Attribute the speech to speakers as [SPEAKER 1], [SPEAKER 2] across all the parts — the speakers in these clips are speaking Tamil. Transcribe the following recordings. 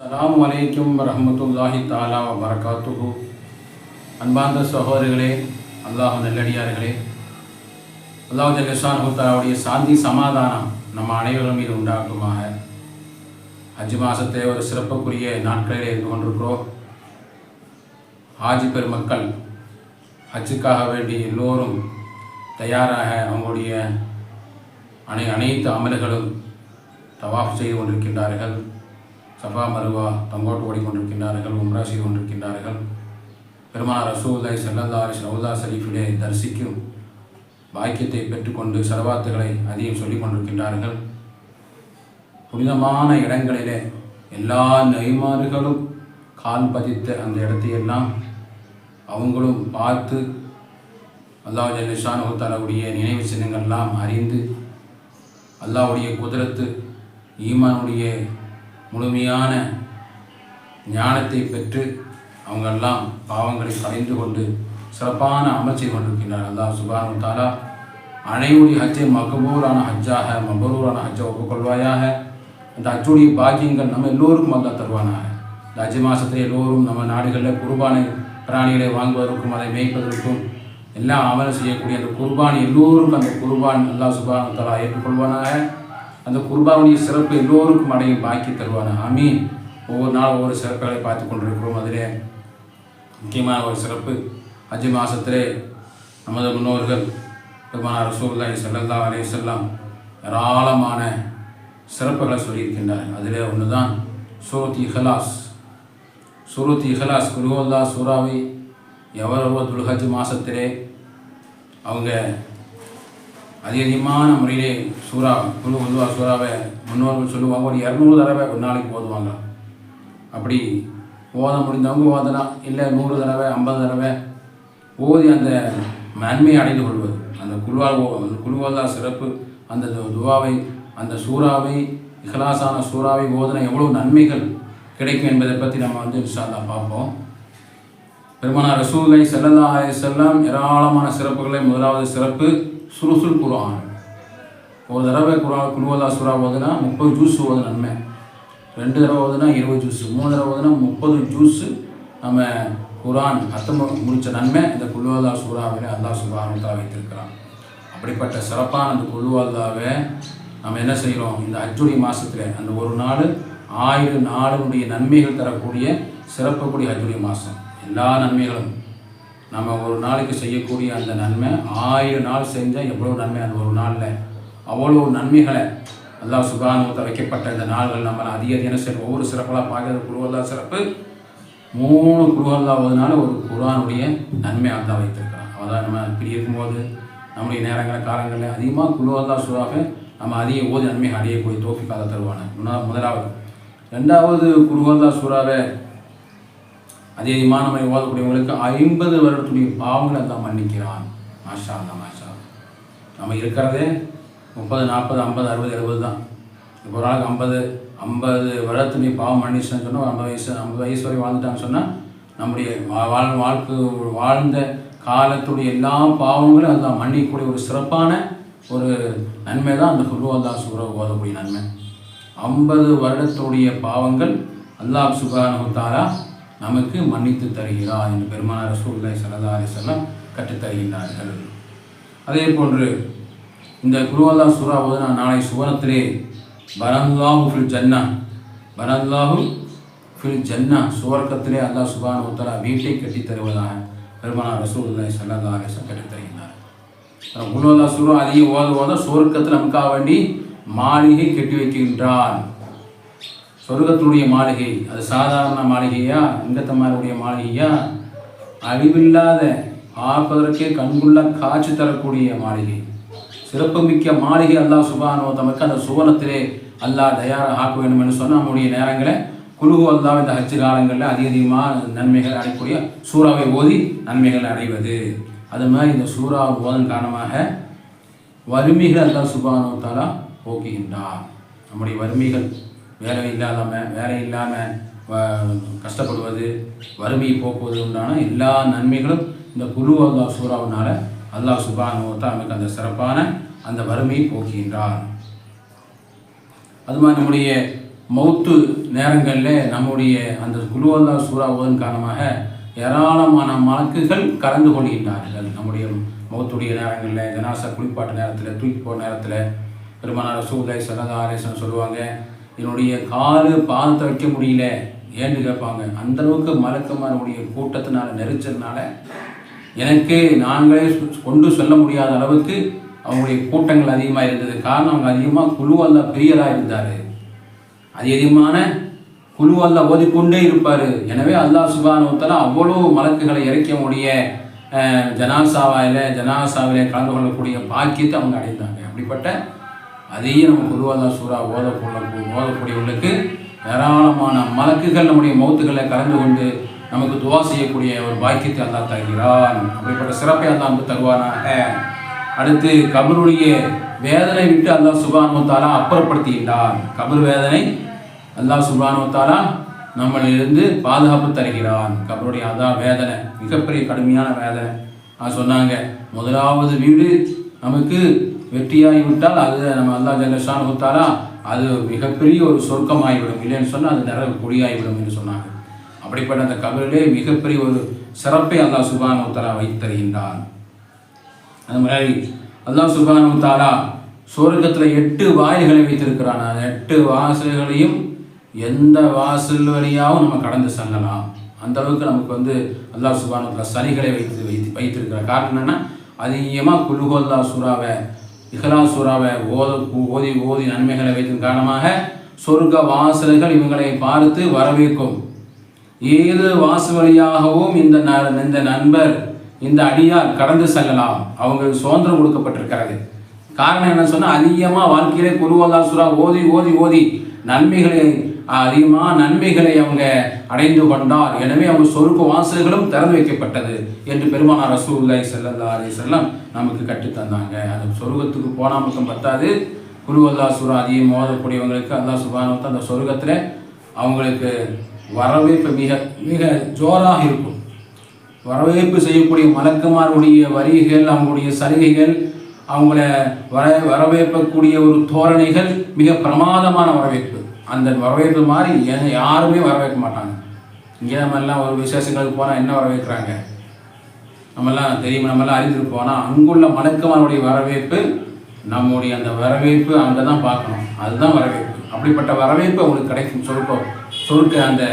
[SPEAKER 1] அலாம் வலைக்கும் வரஹமத்துல்லாஹி தாலா வரகாத்துஹு அன்பார்ந்த சகோதரர்களே அல்லாஹ் நல்லடியார்களே அல்லாஹ் ஜல்லிஷான் தாலாவுடைய சாந்தி சமாதானம் நம்ம அனைவரும் மீது உண்டாக்குமாக ஹஜ் மாதத்தை ஒரு சிறப்புக்குரிய நாட்களிலே இருந்து கொண்டிருக்கிறோம் ஹாஜி பெருமக்கள் ஹஜ்ஜுக்காக வேண்டி எல்லோரும் தயாராக அவங்களுடைய அனை அனைத்து அமல்களும் தவாஃப் செய்து கொண்டிருக்கின்றார்கள் சஃபா மருவா தங்கோட்டு ஓடிக்கொண்டிருக்கின்றார்கள் உம்ரா செய்து கொண்டிருக்கின்றார்கள் பெருமானார் ரசூல்லாய் செல்லல்லா ரவுதா ஷரீஃபிலே தரிசிக்கும் பாக்கியத்தை பெற்றுக்கொண்டு சரவாத்துகளை அதிகம் சொல்லிக் கொண்டிருக்கின்றார்கள். புனிதமான இடங்களிலே எல்லா நெய்மாறுகளும் கால் பதித்த அந்த இடத்தையெல்லாம் அவங்களும் பார்த்து அல்லாஹ் ஜல்லிஷான் தாலாவுடைய நினைவு சின்னங்கள்லாம் அறிந்து அல்லாஹ்வுடைய குதிரத்து ஈமானுடைய முழுமையான ஞானத்தை பெற்று அவங்கெல்லாம் பாவங்களை கலைந்து கொண்டு சிறப்பான அமல் செய்து கொண்டிருக்கின்றார் அல்லாஹ் சுபானு தாலா அனைவருடைய ஹஜ்ஜை மகபூரான ஹஜ்ஜாக மபரூரான ஹஜ்ஜை ஒப்புக்கொள்வாயாக. அந்த ஹஜ்ஜுடைய பாக்கியங்கள் நம்ம எல்லோருக்கும் அல்லாஹ் தருவானாக. இந்த ஹஜ் மாதத்தில் எல்லோரும் நம்ம நாடுகளில் குர்பானை பிராணிகளை வாங்குவதற்கும் அதை மேய்ப்பதற்கும் எல்லாம் அமல் செய்யக்கூடிய அந்த குர்பான் எல்லோருக்கும் அந்த குர்பான் அல்லாஹ் சுபானு தாலா ஏற்றுக்கொள்வானாக. அந்த குர்பானுடைய சிறப்பு எல்லோருக்கும் அடையும் பாக்கி தருவானா? ஆமீன். ஒவ்வொரு நாள் ஒவ்வொரு சிறப்புகளை பார்த்து கொண்டிருக்கிறோம் அதிலே. முக்கியமான ஒரு சிறப்பு. அஜி மாதத்திலே நமது முன்னோர்கள் பெருமானார் ரசூல்லாய் செல்லல்லா அலே செல்லாம் ஏராளமான சிறப்புகளை சொல்லியிருக்கின்றார் அதிலே ஒன்று தான் சூரத் இஹலாஸ். சூரத் இஹலாஸ் குருவல்லா சூறாவை எவரோ துல்ஹஜ் மாதத்திலே அவங்க அதிகமான முறையிலே சூறா குழு உல்வா சூறாவை முன்னோர்கள் சொல்லுவாங்க. ஒரு இரநூறு தடவை ஒரு நாளைக்கு ஓதுவாங்க அப்படி ஓத முடிந்தவங்க ஓதலாம் இல்லை நூறு தடவை ஐம்பது தடவை ஓதி அந்த நன்மையை அடைந்து கொள்வது. அந்த குழுவால் அந்த குழுவால் சிறப்பு. அந்த துவாவை அந்த சூறாவை இகலாசான சூறாவை ஓதன எவ்வளோ நன்மைகள் கிடைக்கும் என்பதை பற்றி நம்ம வந்து இன்ஷால்லா பார்ப்போம். பெருமானார் ரசூலை செல்லல்லா செல்லம் ஏராளமான சிறப்புகளை முதலாவது சிறப்பு சுருசுல் குரான் ஒரு தடவை குரான் குழுவல்லா சுறா ஓதுனா முப்பது ஜூஸ் ஓது நன்மை. ரெண்டு தடவை ஓதுனா இருபது ஜூஸ். மூணு தடவை ஓதுனா முப்பது ஜூஸ் நம்ம குரான் அர்த்தம் முடித்த நன்மை இந்த குழுவல்லா சூறாவில் அல்லா சுபானுத்தா வைத்திருக்கிறான். அப்படிப்பட்ட சிறப்பான அந்த குழுவல்லாவை நம்ம என்ன செய்கிறோம் இந்த அஜுடைய மாதத்தில் அந்த ஒரு நாள் ஆயிரம் நாளினுடைய நன்மைகள் தரக்கூடிய சிறப்புக்கூடிய அஜுடைய மாதம் எல்லா நன்மைகளும். நம்ம ஒரு நாளைக்கு செய்யக்கூடிய அந்த நன்மை ஆயிரம் நாள் செஞ்சால் எவ்வளோ நன்மை அந்த ஒரு நாளில்? அவ்வளோ நன்மைகளை அல்லா சுகானுவத்தை வைக்கப்பட்ட இந்த நாள்கள் நம்ம அதிக தினம் சரி ஒவ்வொரு சிறப்பெல்லாம் பார்க்கறது குருவல்லா சிறப்பு. மூணு குருவல்லாவதுனால ஒரு குரானுடைய நன்மை அல்லாஹ் வைத்திருக்கிறான். அதான் நம்ம இப்படி இருக்கும்போது நம்முடைய நேரங்களில் காலங்களில் அதிகமாக குருவல்லா சூறாக நம்ம அதிக ஓதி நன்மை அடையக்கூடிய தோஃபிக்காக தருவான முதலாவது. ரெண்டாவது குருவல்லா சூறாவை அதே நம்ம ஓதக்கூடியவங்களுக்கு ஐம்பது வருடத்துடைய பாவங்களை தான் மன்னிக்கிறான். மாஷா அல்லா மாஷா நம்ம இருக்கிறதே முப்பது நாற்பது ஐம்பது அறுபது எழுபது தான். இப்போ ஒரு ஆளுக்கு ஐம்பது ஐம்பது வருடத்துடைய பாவம் மன்னிச்சுன்னு சொன்னால் ஐம்பது வயசு ஐம்பது வயசு வரை வாழ்ந்துட்டான்னு சொன்னால் நம்முடைய வா- வாழ் வாழ்க்கை வாழ்ந்த காலத்துடைய எல்லா பாவங்களும் எல்லாம் மன்னிக்கக்கூடிய ஒரு சிறப்பான ஒரு நன்மை தான் அந்த குருவல்லா சூற ஓதக்கூடிய நன்மை. ஐம்பது வருடத்துடைய பாவங்கள் அல்லாஹ் சுபானு நமக்கு மன்னித்து தருகிறார் என்று பெருமானார் ரசூலுல்லாஹி ஸல்லல்லாஹு அலைஹி கற்றுத்தருகின்றார்கள் அதே போன்று இந்த குருவல்லா சூரா ஓதுனா நாளை சுவனத்திலே பரல்லாஹு ஃபில் ஜன்னா பரல்லாஹு ஃபில் ஜன்னா சுவர்க்கத்திலே அல்லாஹ் சுபானு உத்தரா வீட்டை கட்டித் தருவதாக பெருமானார் ரசூலுல்லாஹி ஸல்லல்லாஹு அலைஹி வஸல்லம் கற்றுத் குருவல்லா சூரா அதிக ஓத ஓத சுவர்க்கத்தில் நமக்காக வேண்டி மாளிகை கட்டி வைக்கின்றான் சொர்க்கத்தினுடைய மாளிகை. அது சாதாரண மாளிகையா? இங்கத்தமாருடைய மாளிகையா? அழிவில்லாத பார்ப்பதற்கே கண்குள்ள காட்சி தரக்கூடிய மாளிகை. சிறப்புமிக்க மாளிகை அல்லாஹ் சுபானோ தமக்கு அந்த சுவனத்திலே அல்லாஹ் தயாராக ஆக்க வேண்டும் என்று சொன்னால் நம்முடைய நேரங்களை குழுகு அல்லாஹ் இந்த ஹஜ் காலங்களில் அதிக அதிகமாக நன்மைகள் அடையக்கூடிய சூறாவை ஓதி நன்மைகள் அடைவது. அது மாதிரி இந்த சூறா ஓதன் காரணமாக வறுமைகள் அல்லாஹ் சுபானோ தாலா போக்குகின்றார். நம்முடைய வறுமைகள் வேலை இல்லாதம வேலை இல்லாமல் கஷ்டப்படுவது வறுமையை போக்குவது உண்டான எல்லா நன்மைகளும் இந்த குரு அல்லா சூறாவினால அல்லாஹ் சுபானோ தான் நமக்கு அந்த சிறப்பான அந்த வறுமையை போக்குகின்றார். அது மாதிரி நம்முடைய மௌத்து நேரங்களில் நம்முடைய அந்த குழுவல்லா சூறா ஓதன் காரணமாக ஏராளமான மலக்குகள் கலந்து கொள்கின்றார்கள். நம்முடைய மௌத்துடைய நேரங்களில் ஜனாசா குளிப்பாட்டு நேரத்தில் தூக்கி போகிற நேரத்தில் பெருமானார் சூதை சரதாரேசன் சொல்லுவாங்க என்னுடைய காலு பாதத்தை வைக்க முடியல ஏன்னு கேட்பாங்க. அந்தளவுக்கு மலக்குமாரனுடைய கூட்டத்தினால நெரிச்சதுனால எனக்கு நாங்களே கொண்டு சொல்ல முடியாத அளவுக்கு அவங்களுடைய கூட்டங்கள் அதிகமாக இருந்தது. காரணம் அவங்க அதிகமாக குழுவல்ல பிரியராக இருந்தார். அதிகமான குழுவல்ல ஓதிக்கொண்டே இருப்பார். எனவே அல்லாஹ் சுபானுத்தலா அவ்வளோ மலக்குகளை இறைக்க முடிய ஜனாசாவில் ஜனாசாவாயில் ஜனாசாவிலே கலந்து கொள்ளக்கூடிய பாக்கியத்தை அவங்க அடைந்தாங்க. அப்படிப்பட்ட அதையும் நம்ம குருவாதா சூறா ஓதக்குள்ள ஓதக்கூடியவர்களுக்கு ஏராளமான மலக்குகள் நம்முடைய மௌத்துகளை கலந்து கொண்டு நமக்கு துவா செய்யக்கூடிய ஒரு பாக்கியத்தை அல்லா தருகிறான். அப்படிப்பட்ட சிறப்பை அல்லா வந்து தருவானாக. அடுத்து கபருடைய வேதனை விட்டு அல்லாஹ் சுபானுவத்தாலா அப்புறப்படுத்துகின்றான். கபர் வேதனை அல்லாஹ் சுபானுவத்தாலா தாலா நம்மளிலிருந்து பாதுகாப்பு தருகிறான். கபருடைய அதான் வேதனை மிகப்பெரிய கடுமையான வேதனை. சொன்னாங்க முதலாவது வீடு நமக்கு வெற்றியாகிவிட்டால் அது நம்ம அல்லா ஜல்லஷான் தாலா அது மிகப்பெரிய ஒரு சொர்க்கமாகிவிடும். இல்லைன்னு சொன்னால் அது நிறைய குடியாகிவிடும் என்று சொன்னாங்க அப்படிப்பட்ட அந்த கபரிலே மிகப்பெரிய ஒரு சிறப்பை அல்லா சுபான் உத்தாரா வைத்தருகின்றான் அது மாதிரி அல்லா சுபான் உத்தாரா சொர்க்கத்தில் எட்டு வாயில்களை வைத்திருக்கிறான். அந்த எட்டு வாசல்களையும் எந்த வாசல் வழியாகவும் நம்ம கடந்து செல்லலாம். அந்த அளவுக்கு நமக்கு வந்து அல்லா சுபான் தாலா சனிகளை வைத்து வைத்து வைத்திருக்கிற காரணம் என்னென்னா அதிகமாக குலுகோல்லா சுறாவை இஹ்லா சூறாவை ஓத ஓதி ஓதி நன்மைகளை வைத்தின் காரணமாக சொர்க்க வாசல்கள் இவங்களை பார்த்து வரவேற்கும். ஏது வாசு வழியாகவும் இந்த ந- இந்த நண்பர் இந்த அடியார் கடந்து செல்லலாம். அவங்களுக்கு சுதந்திரம் கொடுக்கப்பட்டிருக்கிறது. காரணம் என்ன சொன்னால் அதிகமாக வாழ்க்கையிலே குருவல்லா சுறா ஓதி ஓதி ஓதி நன்மைகளை அதிகமாக நன்மைகளை அவங்க அடைந்து கொண்டார். எனவே அவங்க சொருக்க வாசல்களும் திறந்து வைக்கப்பட்டது என்று பெருமானார் ரசூல்லாய் செல்லல்லா அலி செல்லம் நமக்கு கற்றுத்தந்தாங்க. அந்த அது சொர்க்கத்துக்கு போனால் மட்டும் பத்தாது. குருவல்லா சுரா அதிகம் மோதக்கூடியவங்களுக்கு அல்லா சுபானத்தை அந்த சொர்க்கத்தில் அவங்களுக்கு வரவேற்பு மிக மிக ஜோராக இருக்கும். வரவேற்பு செய்யக்கூடிய மலக்குமாருடைய வரிகள் அவங்களுடைய சலுகைகள் அவங்கள வர வரவேற்பக்கூடிய ஒரு தோரணைகள் மிக பிரமாதமான வரவேற்பு. அந்த வரவேற்பு மாதிரி ஏன் யாருமே வரவேற்க மாட்டாங்க. இங்கே நம்மெல்லாம் ஒரு விசேஷங்களுக்கு போனால் என்ன வரவேற்கிறாங்க? நம்மெல்லாம் தெரியும் நம்மெல்லாம் அறிந்திருப்போம். ஆனால் அங்குள்ள மணக்கமானுடைய வரவேற்பு நம்முடைய அந்த வரவேற்பு அங்கே தான் பார்க்கணும். அதுதான் வரவேற்பு. அப்படிப்பட்ட வரவேற்பு அவங்களுக்கு கிடைக்கும். சொருக்க சொருக்க அந்த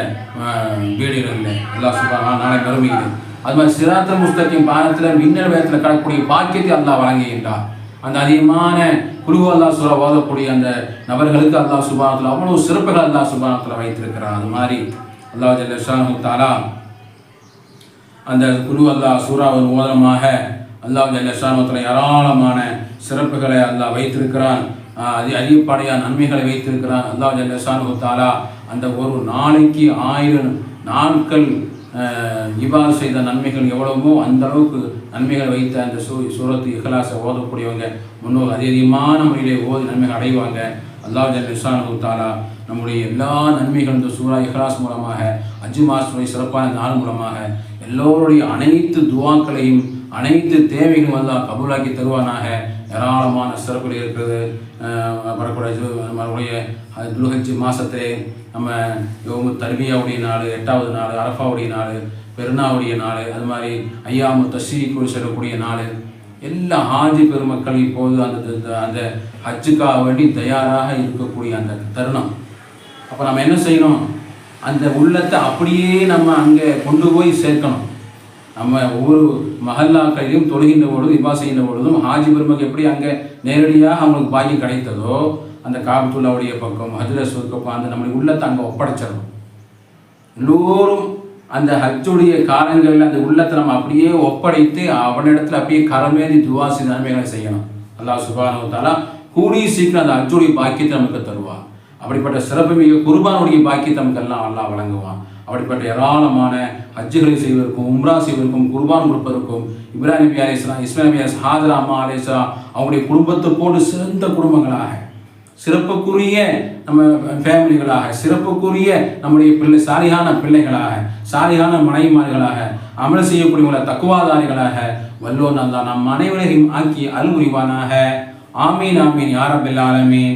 [SPEAKER 1] ஆஹ், வீடுகளில் எல்லாம் சுபாங்க நாளை மறுமையில் அது மாதிரி சிராத்த முஸ்தகின் பானத்தில் மின்னல் வேகத்தில் கடக்கூடிய பாக்கியத்தை அல்லாஹ் வழங்குகின்றார் அந்த அதிகமான குழுவ அல்லாஹ் சுரா ஓதக்கூடிய அந்த நபர்களுக்கு அல்லா சுபானத்தில் அவ்வளோ சிறப்புகள் அல்லா சுபானத்தில் வைத்திருக்கிறான் அது மாதிரி அல்லாஹ் ஜல்லஷானு தாலா அந்த குரு அல்லாஹ் சூறாவின் மூலமாக அல்லாஹ் ஜல்லஷானத்தில் ஏராளமான சிறப்புகளை அல்லா வைத்திருக்கிறான். அதி அதிகப்படையான நன்மைகளை வைத்திருக்கிறான். அல்லாஹ் ஜல்லஷானு தாலா அந்த ஒரு நாளைக்கு ஆயிரம் நாட்கள் இபால் செய்த நன்மைகள் எவ்வளவோ அந்த அளவுக்கு நன்மைகள் வைத்த அந்த சூ சூரத்து இகலாசை ஓதக்கூடியவங்க முன்னோர் அதிகமான முறையிலே ஓதி நன்மைகள் அடைவாங்க. அல்லாஹ் ஜல்லிசானு தாலா நம்முடைய எல்லா நன்மைகள் இந்த சூரா இஹ்லாஸ் மூலமாக அஜு மாசுடைய சிறப்பான நாள் மூலமாக எல்லோருடைய அனைத்து துவாக்களையும் அனைத்து தேவைகளும் அல்லா கபூலாக்கி தருவானாக. ஏராளமான சிறப்புகள் இருக்கிறது. அஹ் வரக்கூடிய நம்மளுடைய துல்ஹஜ் மாதத்திலே நம்ம யோமு தர்பியாவுடைய நாள் எட்டாவது நாள் அரஃபாவுடைய நாள் பெருனாவுடைய நாள் அது மாதிரி ஐயாமு தஸ்ரீக்கு செல்லக்கூடிய நாள். எல்லா ஹாஜி பெருமக்கள் இப்போது அந்த அந்த- அந்த ஹஜ்ஜுக்காக வேண்டி தயாராக இருக்கக்கூடிய அந்த தருணம். அப்போ நம்ம என்ன செய்யணும்? அந்த உள்ளத்தை அப்படியே நம்ம அங்கே கொண்டு போய் சேர்க்கணும். நம்ம ஒவ்வொரு மஹல்லாக்களையும் தொழுகின்ற பொழுதும் இபா செய்கின்ற பொழுதும் ஹாஜி பெருமக்கு எப்படி அங்கே நேரடியாக அவங்களுக்கு பாக்கியம் கிடைத்ததோ அந்த காபத்துள்ளாவுடைய பக்கம் ஹஜ்ரஸ்வர் பக்கம் அந்த நம்முடைய உள்ளத்தை அங்கே ஒப்படைச்சிடணும். எல்லோரும் அந்த ஹஜ்ஜுடைய காலங்களில் அந்த உள்ளத்தை நம்ம அப்படியே ஒப்படைத்து அவனிடத்தில் அப்படியே கரமேறி துவாசி நன்மைகளை செய்யணும். அல்லா சுபானு தாலா கூடிய சீக்கிரம் அந்த ஹஜ்ஜுடைய பாக்கியத்தை நமக்கு தருவான் அப்படிப்பட்ட சிறப்பு மிக குர்பானுடைய பாக்கியத்தை நமக்கு எல்லாம் அல்லாஹ் வழங்குவான். அப்படிப்பட்ட ஏராளமான ஹஜ்ஜுகளை செய்வதற்கும் உம்ரா செய்வதற்கும் குர்பான் கொடுப்பதற்கும் இப்ராஹிம் நபி அலிஸ்லாம் இஸ்லாம் நபி ஹாஜரா அம்மா அலிஸ்லாம் அவங்களுடைய குடும்பத்தை போட்டு சிறந்த குடும்பங்களாக சிறப்புக்குரிய நம்ம ஃபேமிலிகளாக சிறப்புக்குரிய நம்முடைய பிள்ளை சாரியான பிள்ளைகளாக சாரியான மனைவிமார்களாக அமல் செய்யக்கூடியவங்கள தக்குவாதாரிகளாக வல்லோன் அல்லா நம் அனைவரையும் ஆக்கி உரிவானாக ஆமீன் ஆமீன் யாரபில் ஆலமீன்.